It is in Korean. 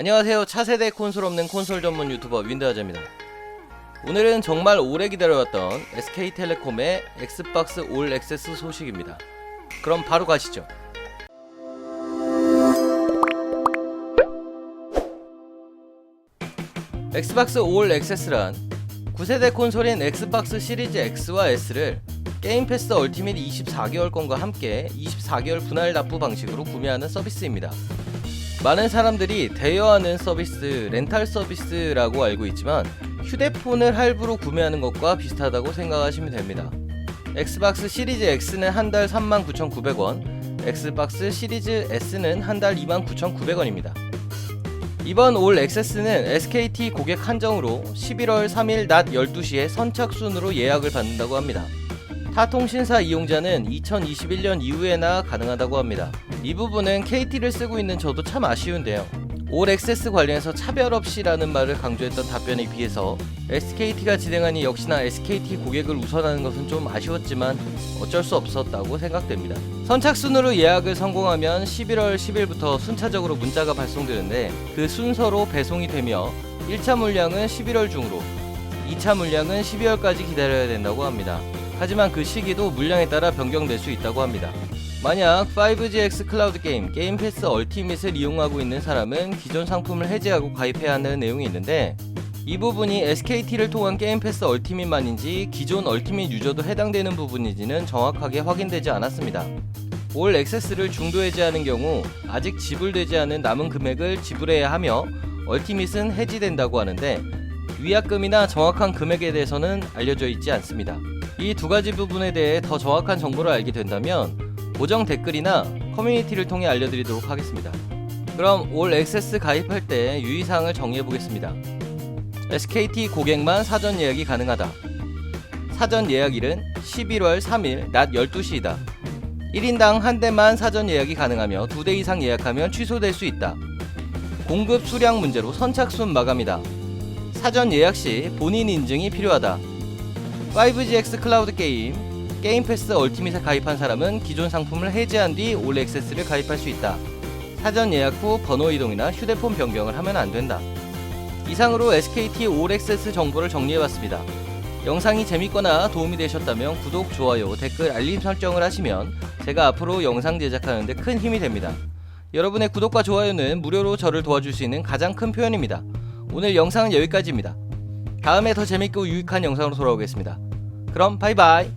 안녕하세요. 차세대 콘솔 없는 콘솔 전문 유튜버 윈드하자입니다. 오늘은 정말 오래 기다려왔던 SK텔레콤의 엑스박스 올 액세스 소식입니다. 그럼 바로 가시죠. 엑스박스 올 액세스란 9세대 콘솔인 엑스박스 시리즈 X와 S를 게임 패스 얼티밋 24개월권과 함께 24개월 분할 납부 방식으로 구매하는 서비스입니다. 많은 사람들이 대여하는 서비스, 렌탈 서비스라고 알고 있지만 휴대폰을 할부로 구매하는 것과 비슷하다고 생각하시면 됩니다. 엑스박스 시리즈 X는 한 달 39,900원, 엑스박스 시리즈 S는 한 달 29,900원입니다. 이번 올 액세스는 SKT 고객 한정으로 11월 3일 낮 12시에 선착순으로 예약을 받는다고 합니다. 타 통신사 이용자는 2021년 이후에나 가능하다고 합니다. 이 부분은 KT를 쓰고 있는 저도 참 아쉬운데요. 올 액세스 관련해서 차별 없이라는 말을 강조했던 답변에 비해서 SKT가 진행하니 역시나 SKT 고객을 우선하는 것은 좀 아쉬웠지만 어쩔 수 없었다고 생각됩니다. 선착순으로 예약을 성공하면 11월 10일부터 순차적으로 문자가 발송되는데 그 순서로 배송이 되며 1차 물량은 11월 중으로 2차 물량은 12월까지 기다려야 된다고 합니다. 하지만 그 시기도 물량에 따라 변경될 수 있다고 합니다. 만약 5GX 클라우드 게임, 게임 패스 얼티밋을 이용하고 있는 사람은 기존 상품을 해지하고 가입해야 하는 내용이 있는데 이 부분이 SKT를 통한 게임 패스 얼티밋만인지 기존 얼티밋 유저도 해당되는 부분인지는 정확하게 확인되지 않았습니다. 올 액세스를 중도 해지하는 경우 아직 지불되지 않은 남은 금액을 지불해야 하며 얼티밋은 해지된다고 하는데 위약금이나 정확한 금액에 대해서는 알려져 있지 않습니다. 이 두 가지 부분에 대해 더 정확한 정보를 알게 된다면 고정 댓글이나 커뮤니티를 통해 알려드리도록 하겠습니다. 그럼 올 액세스 가입할 때 유의사항을 정리해 보겠습니다. SKT 고객만 사전 예약이 가능하다. 사전 예약일은 11월 3일 낮 12시이다. 1인당 한 대만 사전 예약이 가능하며 두대 이상 예약하면 취소될 수 있다. 공급 수량 문제로 선착순 마감이다. 사전 예약 시 본인 인증이 필요하다. 5GX 클라우드 게임, 게임 패스 얼티밋에 가입한 사람은 기존 상품을 해지한 뒤 올 액세스를 가입할 수 있다. 사전 예약 후 번호 이동이나 휴대폰 변경을 하면 안 된다. 이상으로 SKT 올 액세스 정보를 정리해봤습니다. 영상이 재밌거나 도움이 되셨다면 구독, 좋아요, 댓글, 알림 설정을 하시면 제가 앞으로 영상 제작하는데 큰 힘이 됩니다. 여러분의 구독과 좋아요는 무료로 저를 도와줄 수 있는 가장 큰 표현입니다. 오늘 영상은 여기까지입니다. 다음에 더 재밌고 유익한 영상으로 돌아오겠습니다. 그럼 바이바이.